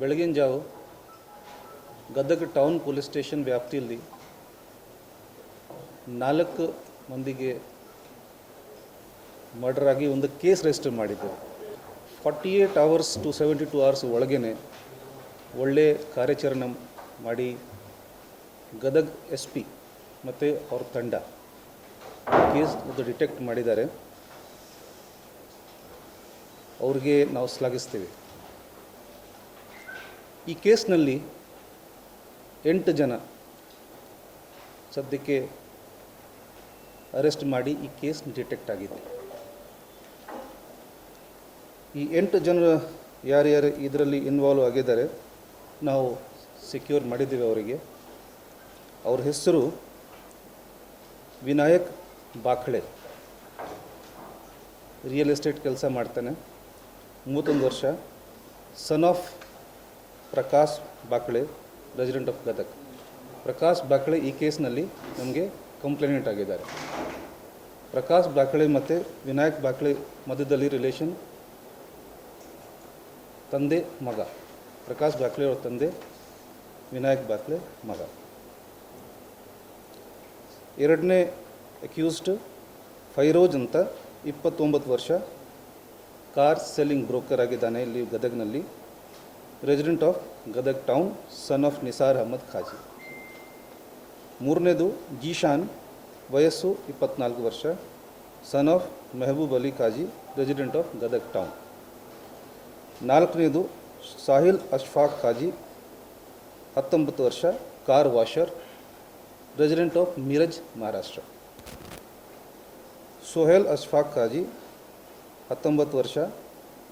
ಬೆಳಗಿನ ಜಾವು Gadag town police station ವ್ಯಾಪ್ತಿಯಲ್ಲಿ ನಾಲ್ಕು ಮಂದಿಗೆ ಮರ್ಡರ್ ಆಗಿ ಒಂದು ಕೇಸ್ ರಿಜಿಸ್ಟರ್ ಮಾಡಿದ್ದೇವೆ forty eight hours to seventy two hours ಒಳಗೇ ಒಳ್ಳೆ ಕಾರ್ಯಾಚರಣೆ ಮಾಡಿ ಗದಗ್ ಎಸ್ ಪಿ ಮತ್ತು ಅವ್ರ ತಂಡ ಕೇಸ್ ಅದು ಡಿಟೆಕ್ಟ್ ಮಾಡಿದ್ದಾರೆ. ಅವ್ರಿಗೆ ನಾವು ಶ್ಲಾಘಿಸ್ತೀವಿ. ಈ ಕೇಸ್ನಲ್ಲಿ ಎಂಟು ಜನ ಸದ್ಯಕ್ಕೆ ಅರೆಸ್ಟ್ ಮಾಡಿ ಈ ಕೇಸ್ ಡಿಟೆಕ್ಟ್ ಆಗಿದೆ ಈ ಎಂಟು ಜನರು ಯಾರ್ಯಾರು ಇದರಲ್ಲಿ ಇನ್ವಾಲ್ವ್ ಆಗಿದ್ದಾರೆ, ನಾವು ಸೆಕ್ಯೂರ್ ಮಾಡಿದ್ದೀವಿ ಅವರಿಗೆ. ಅವ್ರ ಹೆಸರು ವಿನಾಯಕ್ ಬಾಖಳೆ. ರಿಯಲ್ ಎಸ್ಟೇಟ್ ಕೆಲಸ ಮಾಡ್ತಾನೆ. ಮೂವತ್ತೊಂದು ವರ್ಷ. Son of Prakash Bakale resident of Gadag Prakash Bakale ಈ ಕೇಸ್ನಲ್ಲಿ ನಮಗೆ ಕಂಪ್ಲೇನೆಂಟ್ ಆಗಿದ್ದಾರೆ. ಪ್ರಕಾಶ್ ಬಾಕಳೆ ಮತ್ತು ವಿನಾಯಕ್ ಬಾಕಳೆ ಮಧ್ಯದಲ್ಲಿ ರಿಲೇಷನ್ ತಂದೆ, ಮಗ. ಪ್ರಕಾಶ್ ಬಾಕಳೆ ಅವರ ತಂದೆ, ವಿನಾಯಕ್ ಬಾಕ್ಲೆ ಮಗ. ಎರಡನೇ ಅಕ್ಯೂಸ್ಡ್ ಫೈರೋಜ್ ಅಂತ ಇಪ್ಪತ್ತೊಂಬತ್ತು ವರ್ಷ ಕಾರ್ ಸೆಲ್ಲಿಂಗ್ ಬ್ರೋಕರ್ ಆಗಿದ್ದಾನೆ ಇಲ್ಲಿ ಗದಗ್ನಲ್ಲಿ. Resident of Gadag town son of Nisar Ahmad Khazi ಮೂರನೇದು ಜೀಶಾನ್ ವಯಸ್ಸು ಇಪ್ಪತ್ನಾಲ್ಕು ವರ್ಷ son of Mehboob Ali Khazi resident of Gadag town ನಾಲ್ಕನೇದು ಸಾಹಿಲ್ ಅಶ್ಫಾಕ್ ಖಾಜಿ ಹತ್ತೊಂಬತ್ತು ವರ್ಷ car washer resident of Miraj Maharashtra Sohail Ashfaq Khazi ಹತ್ತೊಂಬತ್ತು ವರ್ಷ,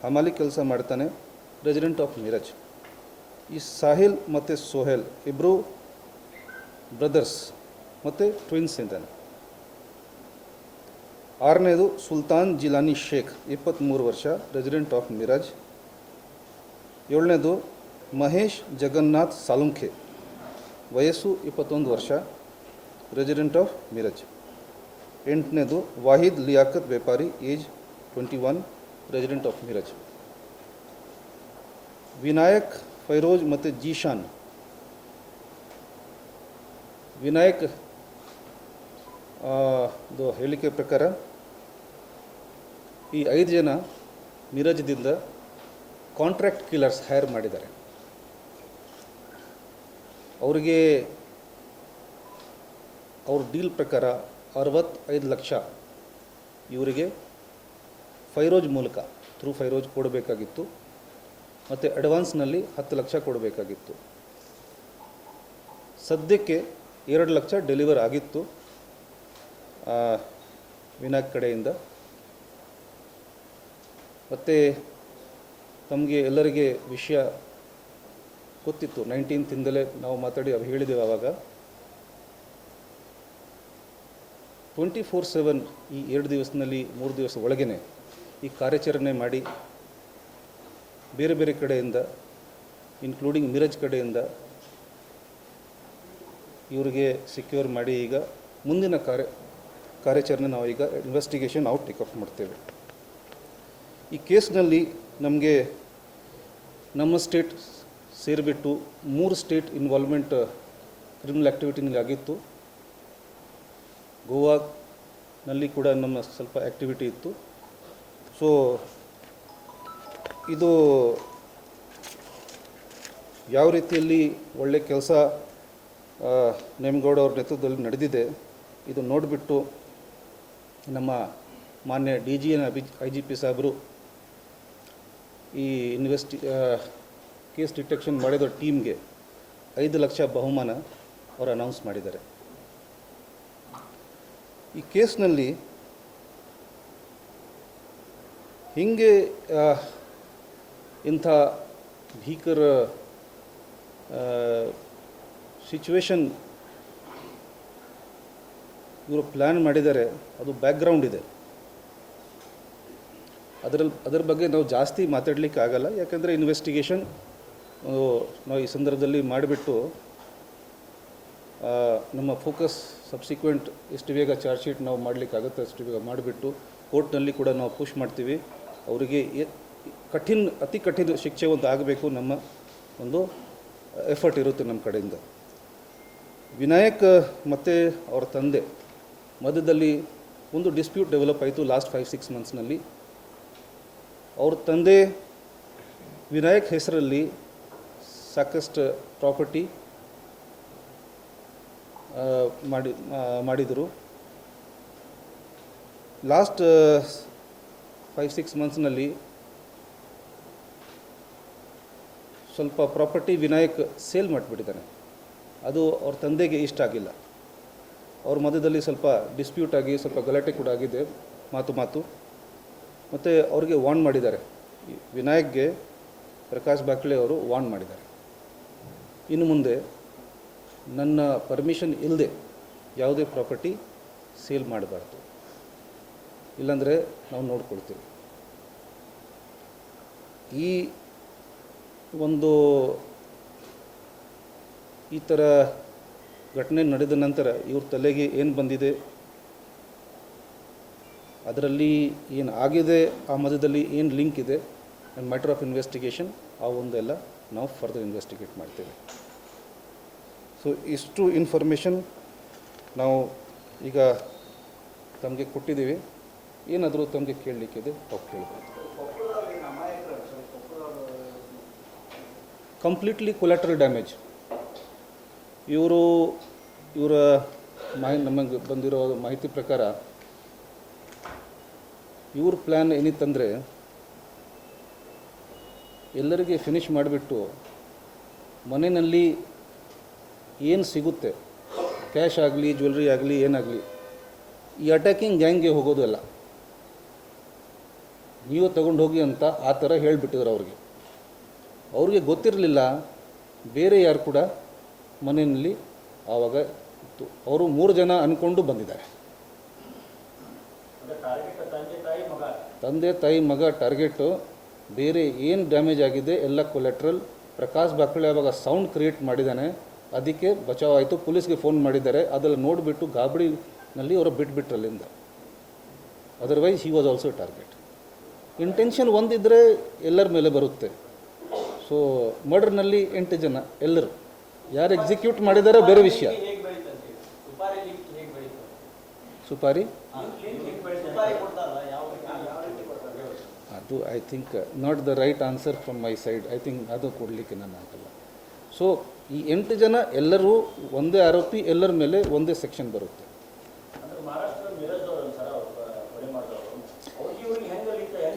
ಹಮಾಲಿ ಕೆಲಸ ಮಾಡ್ತಾನೆ ರೆಸಿಡೆಂಟ್ ಆಫ್ ಮಿರಜ್ ಈ ಸಾಹಿಲ್ ಮತ್ತು ಸೊಹೇಲ್ ಇಬ್ಬರು ಬ್ರದರ್ಸ್ ಮತ್ತು ಟ್ವಿನ್ಸ್ ಇದ್ದಾನೆ ಆರನೇದು ಸುಲ್ತಾನ್ ಜಿಲಾನಿ ಶೇಖ್ ಇಪ್ಪತ್ತ್ಮೂರು ವರ್ಷ ರೆಸಿಡೆಂಟ್ ಆಫ್ ಮಿರಾಜ್ ಏಳನೇದು ಮಹೇಶ್ ಜಗನ್ನಾಥ್ ಸಾಲುಂಖೆ ವಯಸ್ಸು ಇಪ್ಪತ್ತೊಂದು ವರ್ಷ resident of Miraj ಎಂಟನೇದು Wahid Liyaqat Vyapari age twenty one resident of Miraj Vinayak Firoz ಮತ್ತು ಜೀಶಾನ್. ವಿನಾಯಕ್ ಇದು ಹೇಳಿಕೆ ಪ್ರಕಾರ ಈ ಐದು ಜನ ಮಿರಜ್ದಿಂದ ಕಾಂಟ್ರಾಕ್ಟ್ ಕಿಲ್ಲರ್ಸ್ ಹೈರ್ ಮಾಡಿದ್ದಾರೆ. ಅವರಿಗೆ ಅವ್ರ ಡೀಲ್ ಪ್ರಕಾರ ಅರವತ್ತೈದು ಲಕ್ಷ ಇವರಿಗೆ ಫೈರೋಜ್ ಮೂಲಕ ಥ್ರೂ ಫೈರೋಜ್ ಕೊಡಬೇಕಾಗಿತ್ತು. ಮತ್ತು ಅಡ್ವಾನ್ಸ್ನಲ್ಲಿ ಹತ್ತು ಲಕ್ಷ ಕೊಡಬೇಕಾಗಿತ್ತು. ಸದ್ಯಕ್ಕೆ ಎರಡು ಲಕ್ಷ ಡೆಲಿವರ್ ಆಗಿತ್ತು. ವಿನಾಯಕ್ ಕಡೆಯಿಂದ. ಮತ್ತು ತಮಗೆ ಎಲ್ಲರಿಗೆ ವಿಷಯ ಗೊತ್ತಿತ್ತು. ನೈನ್ಟೀನ್ತಿಂದಲೇ ನಾವು ಮಾತಾಡಿ ಅವು ಹೇಳಿದ್ದೇವೆ ಆವಾಗ. ಟ್ವೆಂಟಿ ಫೋರ್ ಸೆವೆನ್ ಈ ಎರಡು ದಿವಸದಲ್ಲಿ ಮೂರು ದಿವಸ ಒಳಗೇ ಈ ಕಾರ್ಯಾಚರಣೆ ಮಾಡಿ ಬೇರೆ ಬೇರೆ ಕಡೆಯಿಂದ ಇನ್ಕ್ಲೂಡಿಂಗ್ ಮಿರಜ್ ಕಡೆಯಿಂದ ಇವರಿಗೆ ಸೆಕ್ಯೂರ್ ಮಾಡಿ ಈಗ ಮುಂದಿನ ಕಾರ್ಯ, ಕಾರ್ಯಾಚರಣೆ ನಾವು ಈಗ ಇನ್ವೆಸ್ಟಿಗೇಷನ್ ನಾವು ಟೇಕಪ್ ಮಾಡ್ತೇವೆ. ಈ ಕೇಸ್ನಲ್ಲಿ ನಮಗೆ ನಮ್ಮ ಸ್ಟೇಟ್ ಸೇರಿಬಿಟ್ಟು ಮೂರು ಸ್ಟೇಟ್ ಇನ್ವಾಲ್ವ್ಮೆಂಟ್ ಕ್ರಿಮಿನಲ್ ಆ್ಯಕ್ಟಿವಿಟಿನಲ್ಲಿ ಆಗಿತ್ತು. ಗೋವಾನಲ್ಲಿ ಕೂಡ ನಮ್ಮ ಸ್ವಲ್ಪ ಆ್ಯಕ್ಟಿವಿಟಿ ಇತ್ತು. ಸೊ ಇದು ಯಾವ ರೀತಿಯಲ್ಲಿ ಒಳ್ಳೆ ಕೆಲಸ ನೇಮಗೌಡ ಅವ್ರ ನೇತೃತ್ವದಲ್ಲಿ ನಡೆದಿದೆ, ಇದು ನೋಡಿಬಿಟ್ಟು ನಮ್ಮ ಮಾನ್ಯ D G and I G P ಸಾಹೇಬರು ಈ ಇನ್ವೆಸ್ಟಿ ಕೇಸ್ ಡಿಟೆಕ್ಷನ್ ಮಾಡಿದ ಟೀಮ್ಗೆ ಐದು ಲಕ್ಷ ಬಹುಮಾನ ಅವರು ಅನೌನ್ಸ್ ಮಾಡಿದ್ದಾರೆ. ಈ ಕೇಸ್ನಲ್ಲಿ ಹೀಗೆ ಇಂಥ ಭೀಕರ ಸಿಚುವೇಶನ್ ಇವರು ಪ್ಲ್ಯಾನ್ ಮಾಡಿದ್ದಾರೆ, ಅದು ಬ್ಯಾಕ್ಗ್ರೌಂಡ್ ಇದೆ. ಅದರಲ್ಲಿ ಅದರ ಬಗ್ಗೆ ನಾವು ಜಾಸ್ತಿ ಮಾತಾಡಲಿಕ್ಕೆ ಆಗಲ್ಲ, ಯಾಕಂದರೆ ಇನ್ವೆಸ್ಟಿಗೇಷನ್ ನಾವು ಈ ಸಂದರ್ಭದಲ್ಲಿ ಮಾಡಿಬಿಟ್ಟು ನಮ್ಮ ಫೋಕಸ್ ಸಬ್ಸಿಕ್ವೆಂಟ್ ಎಷ್ಟು ಬೇಗ ಚಾರ್ಜ್ ಶೀಟ್ ನಾವು ಮಾಡಲಿಕ್ಕಾಗುತ್ತೆ ಅಷ್ಟು ಬೇಗ ಮಾಡಿಬಿಟ್ಟು ಕೋರ್ಟ್ನಲ್ಲಿ ಕೂಡ ನಾವು ಪುಷ್ ಮಾಡ್ತೀವಿ. ಅವರಿಗೆ ಕಠಿಣ, ಅತಿ ಕಠಿಣ ಶಿಕ್ಷೆ ಒಂದು ಆಗಬೇಕು ನಮ್ಮ ಒಂದು ಎಫರ್ಟ್ ಇರುತ್ತೆ ನಮ್ಮ ಕಡೆಯಿಂದ. ವಿನಾಯಕ್, ಮತ್ತು ಅವರ ತಂದೆ ಮಧ್ಯದಲ್ಲಿ ಒಂದು ಡಿಸ್ಪ್ಯೂಟ್ ಡೆವಲಪ್ ಆಯಿತು ಲಾಸ್ಟ್ ಫೈವ್ ಸಿಕ್ಸ್ ಮಂತ್ಸ್ನಲ್ಲಿ ಅವ್ರ ತಂದೆ ವಿನಾಯಕ್ ಹೆಸರಲ್ಲಿ ಸಾಕಷ್ಟು ಪ್ರಾಪರ್ಟಿ ಮಾಡಿ ಮಾಡಿದರು. ಲಾಸ್ಟ್ ಫೈವ್ ಸಿಕ್ಸ್ ಮಂತ್ಸ್ನಲ್ಲಿ ಸ್ವಲ್ಪ ಪ್ರಾಪರ್ಟಿ ವಿನಾಯಕ್ ಸೇಲ್ ಮಾಡಿಬಿಟ್ಟಿದ್ದಾನೆ. ಅದು ಅವ್ರ ತಂದೆಗೆ ಇಷ್ಟ ಆಗಿಲ್ಲ. ಅವ್ರ ಮಧ್ಯದಲ್ಲಿ ಸ್ವಲ್ಪ ಡಿಸ್ಪ್ಯೂಟ್ ಆಗಿ, ಸ್ವಲ್ಪ ಗಲಾಟೆ ಕೂಡ ಆಗಿದೆ, ಮಾತು ಮಾತು. ಮತ್ತು ಅವ್ರಿಗೆ ವಾರ್ನ್ ಮಾಡಿದ್ದಾರೆ. ವಿನಾಯಕ್ಗೆ ಪ್ರಕಾಶ್ ಬಾಕ್ಲೆ ಅವರು ವಾರ್ನ್ ಮಾಡಿದ್ದಾರೆ. ಇನ್ನು ಮುಂದೆ ನನ್ನ ಪರ್ಮಿಷನ್ ಇಲ್ಲದೆ ಯಾವುದೇ ಪ್ರಾಪರ್ಟಿ ಸೇಲ್ ಮಾಡಬಾರ್ದು. ಇಲ್ಲಾಂದರೆ ನಾವು ನೋಡ್ಕೊಳ್ತೀವಿ. ಈ ಒಂದು ಈ ಥರ ಘಟನೆ ನಡೆದ ನಂತರ ಇವ್ರ ತಲೆಗೆ ಏನು ಬಂದಿದೆ? ಅದರಲ್ಲಿ ಏನು ಆಗಿದೆ? ಆ ಮಧ್ಯದಲ್ಲಿ ಏನು ಲಿಂಕ್ ಇದೆ? ಮ್ಯಾಟರ್ ಆಫ್ ಇನ್ವೆಸ್ಟಿಗೇಷನ್ ಆ ಒಂದೆಲ್ಲ ನಾವು ಫರ್ದರ್ ಇನ್ವೆಸ್ಟಿಗೇಟ್ ಮಾಡ್ತೇವೆ. ಸೊ ಇಷ್ಟು ಇನ್ಫಾರ್ಮೇಷನ್ ನಾವು ಈಗ ತಮಗೆ ಕೊಟ್ಟಿದ್ದೀವಿ. ಏನಾದರೂ ತಮಗೆ ಕೇಳಲಿಕ್ಕಿದೆ, ತಾವು ಕೇಳ್ಬೋದು. ಕಂಪ್ಲೀಟ್ಲಿ ಕೊಲೆಟ್ರಲ್ ಡ್ಯಾಮೇಜ್ ಇವರು, ಇವರ ಮಾಹಿ, ನಮಗೆ ಬಂದಿರೋ ಮಾಹಿತಿ ಪ್ರಕಾರ, ಇವ್ರ ಪ್ಲ್ಯಾನ್ ಏನಿತ್ತಂದರೆ, ಎಲ್ಲರಿಗೆ ಫಿನಿಷ್ ಮಾಡಿಬಿಟ್ಟು, ಮನೆಯಲ್ಲಿ ಏನು ಸಿಗುತ್ತೆ? ಕ್ಯಾಶ್ ಆಗಲಿ ಜ್ಯುವೆಲ್ರಿ ಆಗಲಿ, ಏನಾಗಲಿ, ಈ ಅಟ್ಯಾಕಿಂಗ್ ಗ್ಯಾಂಗ್ಗೆ ಹೋಗೋದು ಅಲ್ಲ. ನೀವು ತಗೊಂಡು ಹೋಗಿ ಅಂತ ಆ ಥರ ಹೇಳಿಬಿಟ್ಟಿದ್ರು ಅವ್ರಿಗೆ. ಅವ್ರಿಗೆ ಗೊತ್ತಿರಲಿಲ್ಲ ಬೇರೆ ಯಾರು ಕೂಡ ಮನೆಯಲ್ಲಿ ಆವಾಗ ಇತ್ತು. ಅವರು ಮೂರು ಜನ ಅಂದ್ಕೊಂಡು ಬಂದಿದ್ದಾರೆ. ತಂದೆ ತಾಯಿ ಮಗ. ಟಾರ್ಗೆಟು ಬೇರೆ ಏನು ಡ್ಯಾಮೇಜ್ ಆಗಿದೆ ಎಲ್ಲ ಕೊಲೆಟ್ರಲ್ ಪ್ರಕಾಶ್ ಬಾಕಳೆ ಆವಾಗ ಸೌಂಡ್ ಕ್ರಿಯೇಟ್ ಮಾಡಿದ್ದಾನೆ ಅದಕ್ಕೆ ಬಚಾವ್ ಆಯಿತು ಪೊಲೀಸ್ಗೆ ಫೋನ್ ಮಾಡಿದ್ದಾರೆ. ಅದೆಲ್ಲ ನೋಡಿಬಿಟ್ಟು ಗಾಬಡಿನಲ್ಲಿ ಅವರು ಬಿಟ್ಬಿಟ್ರು ಅಲ್ಲಿಂದ. Otherwise he was also target intention ಒಂದಿದ್ದರೆ ಎಲ್ಲರ ಮೇಲೆ ಬರುತ್ತೆ. ಸೊ ಮರ್ಡರ್ನಲ್ಲಿ ಎಂಟು ಜನ, ಎಲ್ಲರೂ. ಯಾರು ಎಕ್ಸಿಕ್ಯೂಟ್ ಮಾಡಿದಾರೋ ಬೇರೆ ವಿಷಯ. ಸುಪಾರಿ? ಅದು I think not the right answer from my side I think ಅದು ಕೊಡಲಿಕ್ಕೆ ನಾನು ಆಗಲ್ಲ. ಸೊ ಈ ಎಂಟು ಜನ, ಎಲ್ಲರೂ ಒಂದೇ ಆರೋಪಿ, ಎಲ್ಲರ ಮೇಲೆ ಒಂದೇ ಸೆಕ್ಷನ್ ಬರುತ್ತೆ.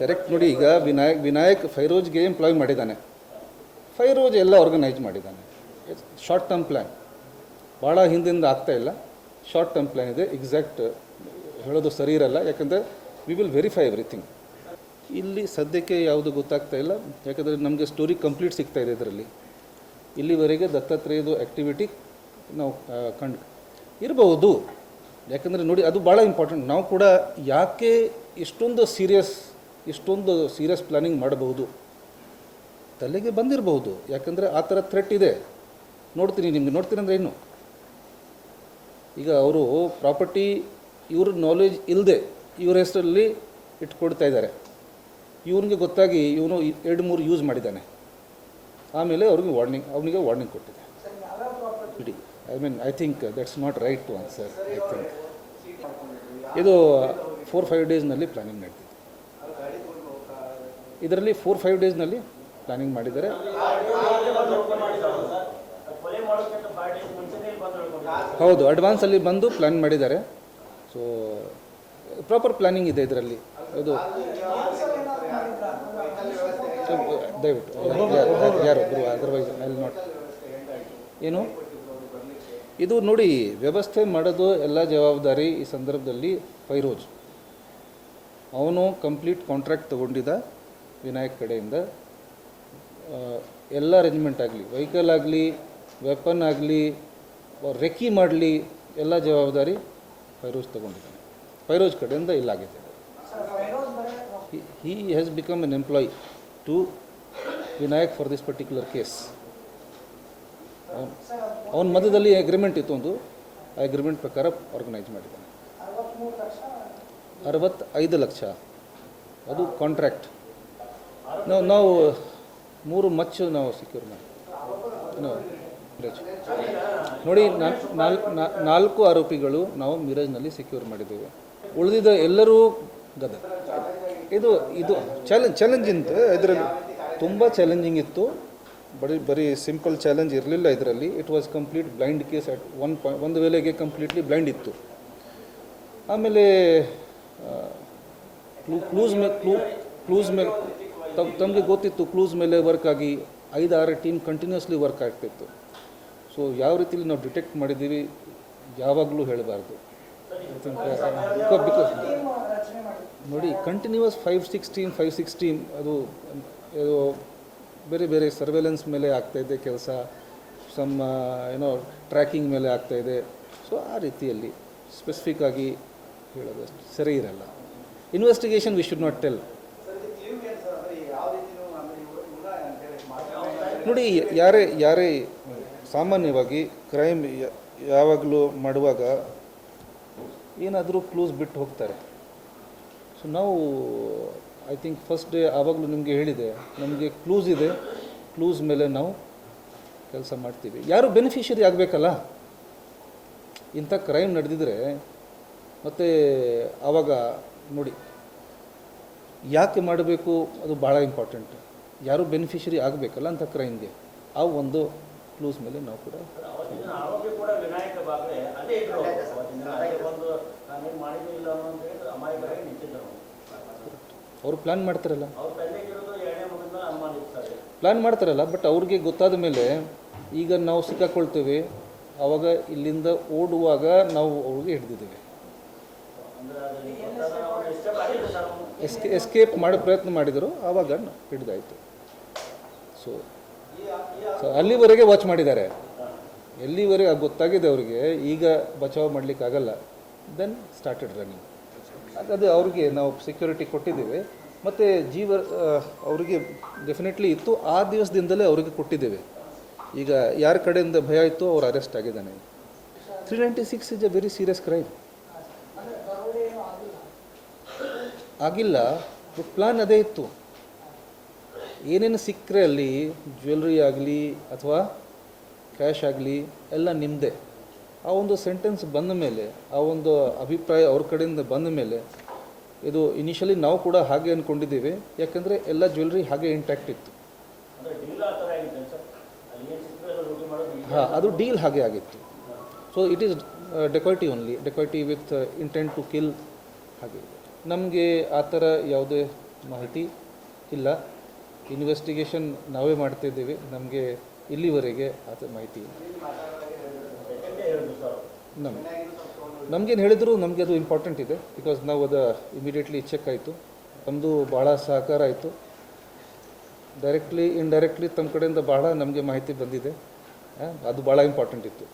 ಕರೆಕ್ಟ್ ನೋಡಿ, ಈಗ ವಿನಾಯಕ್ ವಿನಾಯಕ್ ಫೈರೋಜ್ಗೆ ಎಂಪ್ಲಾಯ್ ಮಾಡಿದ್ದಾನೆ. ಫೈರೋಜ್ ಎಲ್ಲ ಆರ್ಗನೈಸ್ ಮಾಡಿದ್ದಾನೆ. ಶಾರ್ಟ್ ಟರ್ಮ್ ಪ್ಲ್ಯಾನ್ ಭಾಳ ಹಿಂದಿಂದ ಆಗ್ತಾ ಇಲ್ಲ. ಶಾರ್ಟ್ ಟರ್ಮ್ ಪ್ಲ್ಯಾನ್ ಇದೆ. ಎಕ್ಸಾಕ್ಟ್ ಹೇಳೋದು ಸರಿ ಇರಲ್ಲ. ಯಾಕಂದರೆ ವಿ ವಿಲ್ ವೆರಿಫೈ ಎವ್ರಿಥಿಂಗ್ ಇಲ್ಲಿ ಸದ್ಯಕ್ಕೆ ಯಾವುದು ಗೊತ್ತಾಗ್ತಾ ಇಲ್ಲ. ಯಾಕಂದರೆ ನಮಗೆ ಸ್ಟೋರಿ ಕಂಪ್ಲೀಟ್ ಸಿಗ್ತಾ ಇದೆ ಇದರಲ್ಲಿ. ಇಲ್ಲಿವರೆಗೆ ದತ್ತಾತ್ರೇಯದು ಆ್ಯಕ್ಟಿವಿಟಿ ನಾವು ಕಂಡು ಇರಬಹುದು. ಯಾಕಂದರೆ ನೋಡಿ, ಅದು ಭಾಳ ಇಂಪಾರ್ಟೆಂಟ್ ನಾವು ಕೂಡ ಯಾಕೆ ಇಷ್ಟೊಂದು ಸೀರಿಯಸ್ ಇಷ್ಟೊಂದು ಸೀರಿಯಸ್ ಪ್ಲಾನಿಂಗ್ ಮಾಡಬಹುದು? ತಲೆಗೆ ಬಂದಿರಬಹುದು ಯಾಕಂದರೆ ಆ ಥರ ಥ್ರೆಟ್ ಇದೆ. ನೋಡ್ತೀನಿ, ನಿಮಗೆ ನೋಡ್ತೀನಿ ಅಂದರೆ ಏನು ಈಗ ಅವರು ಪ್ರಾಪರ್ಟಿ ಇವ್ರ ನಾಲೆಜ್ ಇಲ್ಲದೆ ಇವ್ರ ಹೆಸರಲ್ಲಿ ಇಟ್ಕೊಡ್ತಾ ಇದ್ದಾರೆ. ಇವನಿಗೆ ಗೊತ್ತಾಗಿ ಇವನು ಎರಡು ಮೂರು ಯೂಸ್ ಮಾಡಿದ್ದಾನೆ. ಆಮೇಲೆ ಅವ್ರಿಗೆ ವಾರ್ನಿಂಗ್ ಅವನಿಗೆ ವಾರ್ನಿಂಗ್ ಕೊಟ್ಟಿದೆ. ಇಡಿ I mean I think that's not right to answer I think ಇದು ಫೋರ್ ಫೈವ್ ಡೇಸ್ನಲ್ಲಿ ಪ್ಲಾನಿಂಗ್ ನಡೆದಿದೆ. ಇದರಲ್ಲಿ ಫೋರ್ ಫೈವ್ ಡೇಸ್ನಲ್ಲಿ ಪ್ಲಾನಿಂಗ್ ಮಾಡಿದ್ದಾರೆ. ಹೌದು ಅಡ್ವಾನ್ಸಲ್ಲಿ ಬಂದು ಪ್ಲ್ಯಾನ್ ಮಾಡಿದ್ದಾರೆ. ಸೊ ಪ್ರಾಪರ್ ಪ್ಲಾನಿಂಗ್ ಇದೆ ಇದರಲ್ಲಿ. ಅದು. ದಯವಿಟ್ಟು, ಯಾರು- ಅದರ್ವೈಸ್ ಐ ನಾಟ್ ಏನು? ಇದು ನೋಡಿ, ವ್ಯವಸ್ಥೆ ಮಾಡೋದು ಎಲ್ಲ ಜವಾಬ್ದಾರಿ ಈ ಸಂದರ್ಭದಲ್ಲಿ ಫೈರೋಜ್. ಅವನು ಕಂಪ್ಲೀಟ್ ಕಾಂಟ್ರಾಕ್ಟ್ ತಗೊಂಡಿದ್ದ ವಿನಾಯಕ್ ಕಡೆಯಿಂದ. ಎಲ್ಲ ಅರೇಂಜ್ಮೆಂಟ್ ಆಗಲಿ ವೆಹಿಕಲ್ ಆಗಲಿ ವೆಪನ್ ಆಗಲಿ ರೆಕ್ಕಿ ಮಾಡಲಿ, ಎಲ್ಲ ಜವಾಬ್ದಾರಿ ಫೈರೋಜ್ ತಗೊಂಡಿದ್ದಾನೆ. ಫೈರೋಜ್ ಕಡೆಯಿಂದ ಇಲ್ಲಾಗಿದೆ Firoz has become an employ to Vinayak for this particular case ಅವನ ಮಧ್ಯದಲ್ಲಿ ಅಗ್ರಿಮೆಂಟ್ ಇತ್ತು ಒಂದು. ಆ ಅಗ್ರಿಮೆಂಟ್ ಪ್ರಕಾರ ಆರ್ಗನೈಸ್ ಮಾಡಿದ್ದಾನೆ. ಅರವತ್ತೈದು ಲಕ್ಷ. ಅದು ಕಾಂಟ್ರ್ಯಾಕ್ಟ್ ನಾವು ನಾವು ಮೂರು ಮಚ್ಚು ನಾವು ಸೆಕ್ಯೂರ್ ಮಾಡಿ. ನೋಡಿ ನಾಲ್ಕು ಆರೋಪಿಗಳು ನಾವು ಮಿರಾಜ್ನಲ್ಲಿ ಸೆಕ್ಯೂರ್ ಮಾಡಿದ್ದೇವೆ. ಉಳಿದಿದ್ದ ಎಲ್ಲರೂ ಗದಗ. ಇದು ಇದು ಚಾಲೆಂಜ್ ಚಾಲೆಂಜ್ ಇಂತ ಇದರಲ್ಲಿ ತುಂಬ ಚಾಲೆಂಜಿಂಗ್ ಇತ್ತು. ಬರೀ ಬರೀ ಸಿಂಪಲ್ ಚಾಲೆಂಜ್ ಇರಲಿಲ್ಲ ಇದರಲ್ಲಿ. It was complete blind case at one point ಒಂದು ವೇಳೆಗೆ ಕಂಪ್ಲೀಟ್ಲಿ ಬ್ಲೈಂಡ್ ಇತ್ತು. ಆಮೇಲೆ ಕ್ಲೂ ಕ್ಲೂಸ್ ಮೇಲೆ ಕ್ಲೂ ಕ್ಲೂಸ್ ಮೇಲೆ ತಮಗೆ ಗೊತ್ತಿತ್ತು ಕ್ಲೂಸ್ ಮೇಲೆ ವರ್ಕ್ ಆಗಿ ಐದು ಆರು ಟೀಮ್ ಕಂಟಿನ್ಯೂಸ್ಲಿ ವರ್ಕ್ ಆಗ್ತಿತ್ತು. ಸೊ ಯಾವ ರೀತಿಲಿ ನಾವು ಡಿಟೆಕ್ಟ್ ಮಾಡಿದ್ದೀವಿ ಯಾವಾಗಲೂ ಹೇಳಬಾರ್ದು. ಬಿಕಾಸ್ ನೋಡಿ, continuous five six team, five six team, ಅದು ಬೇರೆ ಬೇರೆ ಸರ್ವೆಲೆನ್ಸ್ ಮೇಲೆ ಆಗ್ತಾಯಿದೆ ಕೆಲಸ, ಸಮ್ ಏನೋ ಟ್ರ್ಯಾಕಿಂಗ್ ಮೇಲೆ ಆಗ್ತಾಯಿದೆ ಸೊ ಆ ರೀತಿಯಲ್ಲಿ ಸ್ಪೆಸಿಫಿಕ್ ಆಗಿ ಹೇಳೋದು ಸರಿ ಇರಲ್ಲ. Investigation we should not tell ನೋಡಿ, ಯಾರೇ ಯಾರೇ ಸಾಮಾನ್ಯವಾಗಿ ಕ್ರೈಮ್ ಯಾವಾಗಲೂ ಮಾಡುವಾಗ ಏನಾದರೂ ಕ್ಲೂಸ್ ಬಿಟ್ಟು ಹೋಗ್ತಾರೆ. ಸೊ ನಾವು ಐ ಥಿಂಕ್ ಫಸ್ಟ್ ಡೇ ಆವಾಗಲೂ ನಿಮಗೆ ಹೇಳಿದೆ, ನಮಗೆ ಕ್ಲೂಸ್ ಇದೆ. ಕ್ಲೂಸ್ ಮೇಲೆ ನಾವು ಕೆಲಸ ಮಾಡ್ತೀವಿ. ಯಾರು ಬೆನಿಫಿಷರಿ ಆಗಬೇಕಲ್ಲ? ಇಂಥ ಕ್ರೈಮ್ ನಡೆದಿದ್ರೆ ಮತ್ತು ಆವಾಗ ನೋಡಿ, ಯಾಕೆ ಮಾಡಬೇಕು ಅದು ಭಾಳ ಇಂಪಾರ್ಟೆಂಟ್ ಯಾರು ಬೆನಿಫಿಷರಿ ಆಗಬೇಕಲ್ಲ ಅಂತ ಕ್ರೈಮ್ಗೆ ಆ ಒಂದು ಕ್ಲೂಸ್ ಮೇಲೆ ನಾವು ಕೂಡ ಅವತ್ತಿನ ಆರೋಪಿ ಕೂಡ ವಿನಾಯಕ ಬಾಗ್ರೆ ಅದೇ ಇದ್ರು. ಅವತ್ತಿನ ದಿನ. ಒಂದು ನಾನೇನು ಮಾಡಿದ್ದು ಇಲ್ಲ ಅನ್ನೋ ಅಂತ ಹೇಳಿ ಅಮಾಯಕರಾಗಿ ನಿಂತಿದ್ದರು ಅವರು. ಪ್ಲ್ಯಾನ್ ಮಾಡ್ತಾರಲ್ಲ. ಪ್ಲ್ಯಾನ್ ಮಾಡ್ತಾರಲ್ಲ ಬಟ್ ಅವ್ರಿಗೆ ಗೊತ್ತಾದ ಮೇಲೆ ಈಗ ನಾವು ಸಿಕ್ಕಾಕೊಳ್ತೇವೆ. ಅವಾಗ ಇಲ್ಲಿಂದ ಓಡುವಾಗ ನಾವು ಅವ್ರಿಗೆ ಹಿಡ್ದಿದ್ದೇವೆ. ಎಸ್ಕೆ ಎಸ್ಕೇಪ್ ಮಾಡೋ ಪ್ರಯತ್ನ ಮಾಡಿದರು, ಆವಾಗ ಹಿಡಿದಾಯಿತು. ಸೊ ಸೊ ಅಲ್ಲಿವರೆಗೆ ವಾಚ್ ಮಾಡಿದ್ದಾರೆ. ಎಲ್ಲಿವರೆಗೆ ಗೊತ್ತಾಗಿದೆ ಅವರಿಗೆ, ಈಗ ಬಚಾವ್ ಮಾಡಲಿಕ್ಕಾಗಲ್ಲ ದೆನ್ ಸ್ಟಾರ್ಟೆಡ್ ರನ್ನಿಂಗ್ ಅದು ಅವ್ರಿಗೆ ನಾವು ಸೆಕ್ಯೂರಿಟಿ ಕೊಟ್ಟಿದ್ದೇವೆ. ಮತ್ತು ಜೀವ ಅವರಿಗೆ ಡೆಫಿನೆಟ್ಲಿ ಇತ್ತು. ಆ ದಿವಸದಿಂದಲೇ ಅವರಿಗೆ ಕೊಟ್ಟಿದ್ದೇವೆ. ಈಗ ಯಾರ ಕಡೆಯಿಂದ ಭಯ ಇತ್ತು ಅವ್ರು ಅರೆಸ್ಟ್ ಆಗಿದ್ದಾನೆ. Three ninety six is a very serious crime ಆಗಿಲ್ಲ ಬಟ್ ಪ್ಲಾನ್ ಅದೇ ಇತ್ತು. ಏನೇನು ಸಿಕ್ಕರೆ ಅಲ್ಲಿ ಜ್ಯುವೆಲ್ರಿ ಆಗಲಿ ಅಥವಾ ಕ್ಯಾಶ್ ಆಗಲಿ, ಎಲ್ಲ ನಿಮ್ಮದೇ ಆ ಒಂದು ಸೆಂಟೆನ್ಸ್ ಬಂದ ಮೇಲೆ, ಆ ಒಂದು ಅಭಿಪ್ರಾಯ ಅವ್ರ ಕಡೆಯಿಂದ ಬಂದ ಮೇಲೆ, ಇದು ಇನಿಷಿಯಲಿ ನಾವು ಕೂಡ ಹಾಗೆ ಅಂದ್ಕೊಂಡಿದ್ದೀವಿ ಯಾಕಂದರೆ ಎಲ್ಲ ಜ್ಯುವೆಲ್ರಿ ಹಾಗೆ ಇಂಟ್ಯಾಕ್ಟ್ ಇತ್ತು. ಹಾಂ, ಅದು ಡೀಲ್ ಹಾಗೆ ಆಗಿತ್ತು. So it is dacoity only dacoity with intent to kill ಹಾಗೆ. ನಮಗೆ ಆ ಥರ ಯಾವುದೇ ಮಾಹಿತಿ ಇಲ್ಲ. ಇನ್ವೆಸ್ಟಿಗೇಷನ್ ನಾವೇ ಮಾಡ್ತಿದ್ದೀವಿ ನಮಗೆ ಇಲ್ಲಿವರೆಗೆ ಆ ಥರ ಮಾಹಿತಿ ಇಲ್ಲ. ನಮ್ಗೆ ನಮಗೇನು ಹೇಳಿದ್ರು ನಮಗೆ ಅದು ಇಂಪಾರ್ಟೆಂಟ್ ಇದೆ ಬಿಕಾಸ್ ನಾವು ಅದು ಇಮಿಡಿಯೇಟ್ಲಿ ಚೆಕ್ ಆಯಿತು. ನಮ್ಮದು ಭಾಳ ಸಹಕಾರ ಆಯಿತು. ಡೈರೆಕ್ಟ್ಲಿ ಇನ್ಡೈರೆಕ್ಟ್ಲಿ ತಮ್ಮ ಕಡೆಯಿಂದ ಭಾಳ ನಮಗೆ ಮಾಹಿತಿ ಬಂದಿದೆ. ಅದು ಭಾಳ ಇಂಪಾರ್ಟೆಂಟ್ ಇತ್ತು.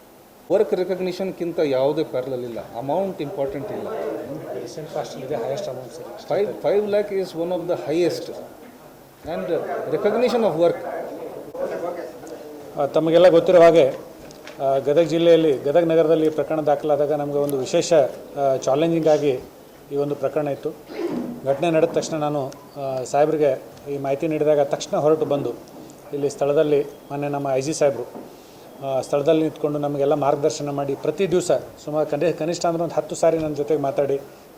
ವರ್ಕ್ ರೆಕಗ್ನಿಷನ್ಗಿಂತ ಯಾವುದೇ ಪ್ಯಾರಲಲ್ ಇಲ್ಲ. ಅಮೌಂಟ್ ಇಂಪಾರ್ಟೆಂಟ್ ಇಲ್ಲ. Recent highest amount sir. Five five lakh is one of the highest and recognition of work ತಮಗೆಲ್ಲ ಗೊತ್ತಿರೋ ಹಾಗೆ ಗದಗ ಜಿಲ್ಲೆಯಲ್ಲಿ ಗದಗ ನಗರದಲ್ಲಿ ಪ್ರಕರಣ ದಾಖಲಾದಾಗ ನಮಗೆ ಒಂದು ವಿಶೇಷ ಚಾಲೆಂಜಿಂಗ್ ಆಗಿ ಈ ಒಂದು ಪ್ರಕರಣ ಇತ್ತು. ಘಟನೆ ನಡೆದ ತಕ್ಷಣ ನಾನು ಸಾಹೇಬ್ರಿಗೆ ಈ ಮಾಹಿತಿ ನೀಡಿದಾಗ ತಕ್ಷಣ ಹೊರಟು ಬಂದು ಇಲ್ಲಿ ಸ್ಥಳದಲ್ಲಿ ಮೊನ್ನೆ ನಮ್ಮ ಐ ಜಿ ಸಾಹೇಬರು ಸ್ಥಳದಲ್ಲಿ ನಿಂತ್ಕೊಂಡು ನಮಗೆಲ್ಲ ಮಾರ್ಗದರ್ಶನ ಮಾಡಿ ಪ್ರತಿ ದಿವಸ ಸುಮಾರು ಕನಿ, ಕನಿಷ್ಠ ಅಂದ್ರೆ ಒಂದು ಹತ್ತು ಸಾರಿ ನನ್ನ ಜೊತೆಗೆ ಮಾತಾಡಿ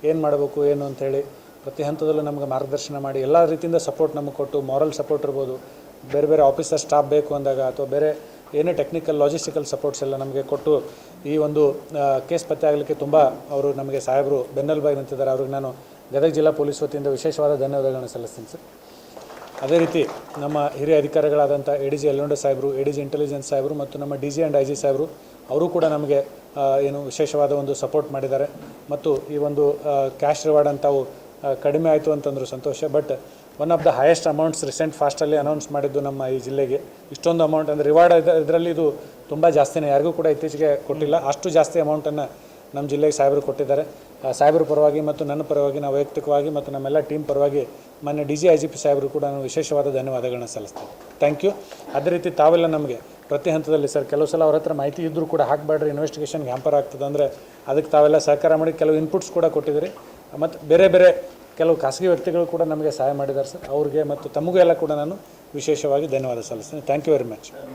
ಏನು ಮಾಡಬೇಕು, ಏನು ಅಂತೇಳಿ ಪ್ರತಿ ಹಂತದಲ್ಲೂ ನಮಗೆ ಮಾರ್ಗದರ್ಶನ ಮಾಡಿ ಎಲ್ಲ ರೀತಿಯಿಂದ ಸಪೋರ್ಟ್ ನಮಗೆ ಕೊಟ್ಟು ಮಾರಲ್ ಸಪೋರ್ಟ್ ಇರ್ಬೋದು. ಬೇರೆ ಬೇರೆ ಆಫೀಸರ್ ಸ್ಟಾಫ್ ಬೇಕು ಅಂದಾಗ ಅಥವಾ ಬೇರೆ ಏನೇ ಟೆಕ್ನಿಕಲ್ ಲಾಜಿಸ್ಟಿಕಲ್ ಸಪೋರ್ಟ್ಸ್ ಎಲ್ಲ ನಮಗೆ ಕೊಟ್ಟು ಈ ಒಂದು ಕೇಸ್ ಪತ್ತೆ ಆಗಲಿಕ್ಕೆ ತುಂಬ ಅವರು ನಮಗೆ ಸಾಹೇಬರು ಬೆನ್ನೆಲುಬಾಗಿ ನಿಂತಿದ್ದಾರೆ. ಅವ್ರಿಗೆ ನಾನು ಗದಗ ಜಿಲ್ಲಾ ಪೊಲೀಸ್ ವತಿಯಿಂದ ವಿಶೇಷವಾದ ಧನ್ಯವಾದಗಳನ್ನು ಸಲ್ಲಿಸ್ತೀನಿ ಸರ್. ಅದೇ ರೀತಿ ನಮ್ಮ ಹಿರಿಯ ಅಧಿಕಾರಿಗಳಾದಂಥ ಎ ಡಿ ಜಿ ಎಲ್ಲೊಂಡ ಸಾಹೇಬರು, ಎ ಡಿ ಜಿ ಇಂಟೆಲಿಜೆನ್ಸ್ ಸಾಹೇಬರು ಮತ್ತು ನಮ್ಮ D G and I G ಸಾಹೇಬರು, ಅವರು ಕೂಡ ನಮಗೆ ಏನು ವಿಶೇಷವಾದ ಒಂದು ಸಪೋರ್ಟ್ ಮಾಡಿದ್ದಾರೆ. ಮತ್ತು ಈ ಒಂದು ಕ್ಯಾಶ್ ರಿವಾರ್ಡ್ ಅಂತಾವು ಕಡಿಮೆ ಆಯಿತು ಅಂತಂದರು ಸಂತೋಷ. But one of the highest amounts recent ಫಾಸ್ಟಲ್ಲಿ announce ಮಾಡಿದ್ದು ನಮ್ಮ ಈ ಜಿಲ್ಲೆಗೆ, ಇಷ್ಟೊಂದು ಅಮೌಂಟ್ ಅಂದರೆ ರಿವಾರ್ಡ್ ಇದರಲ್ಲಿ ಇದು ತುಂಬ ಜಾಸ್ತಿನೇ, ಯಾರಿಗೂ ಕೂಡ ಇತ್ತೀಚೆಗೆ ಕೊಟ್ಟಿಲ್ಲ. ಅಷ್ಟು ಜಾಸ್ತಿ ಅಮೌಂಟನ್ನು ನಮ್ಮ ಜಿಲ್ಲೆಗೆ ಸಾಹೇಬರು ಕೊಟ್ಟಿದ್ದಾರೆ. ಸಾಹೇಬ್ರ ಪರವಾಗಿ ಮತ್ತು ನನ್ನ ಪರವಾಗಿ ನಾವು ವೈಯಕ್ತಿಕವಾಗಿ ಮತ್ತು ನಮ್ಮೆಲ್ಲ ಟೀಮ್ ಪರವಾಗಿ ಮಾನ್ಯ D G I G P ಸಾಹೇಬರು ಕೂಡ ನಾನು ವಿಶೇಷವಾದ ಧನ್ಯವಾದಗಳನ್ನ ಸಲ್ಲಿಸ್ತೇನೆ. ಥ್ಯಾಂಕ್ ಯು ಅದೇ ರೀತಿ ತಾವೆಲ್ಲ ನಮಗೆ ಪ್ರತಿ ಹಂತದಲ್ಲಿ ಸರ್ ಕೆಲವು ಸಲ ಅವ್ರ ಹತ್ರ ಮಾಹಿತಿ ಇದ್ದರೂ ಕೂಡ ಹಾಕಬೇಡ್ರಿ ಇನ್ವೆಸ್ಟಿಗೇಷನ್ಗೆ ಹ್ಯಾಂಪರ್ ಆಗ್ತದೆ ಅಂದರೆ ಅದಕ್ಕೆ ತಾವೆಲ್ಲ ಸಹಕಾರ ಮಾಡಿ ಕೆಲವು ಇನ್ಪುಟ್ಸ್ ಕೂಡ ಕೊಟ್ಟಿದ್ದೀರಿ. ಮತ್ತು ಬೇರೆ ಬೇರೆ ಕೆಲವು ಖಾಸಗಿ ವ್ಯಕ್ತಿಗಳು ಕೂಡ ನಮಗೆ ಸಹಾಯ ಮಾಡಿದ್ದಾರೆ ಸರ್. ಅವ್ರಿಗೆ ಮತ್ತು ತಮಗೂ ಎಲ್ಲ ಕೂಡ ನಾನು ವಿಶೇಷವಾಗಿ ಧನ್ಯವಾದ ಸಲ್ಲಿಸ್ತೇನೆ. Thank you very much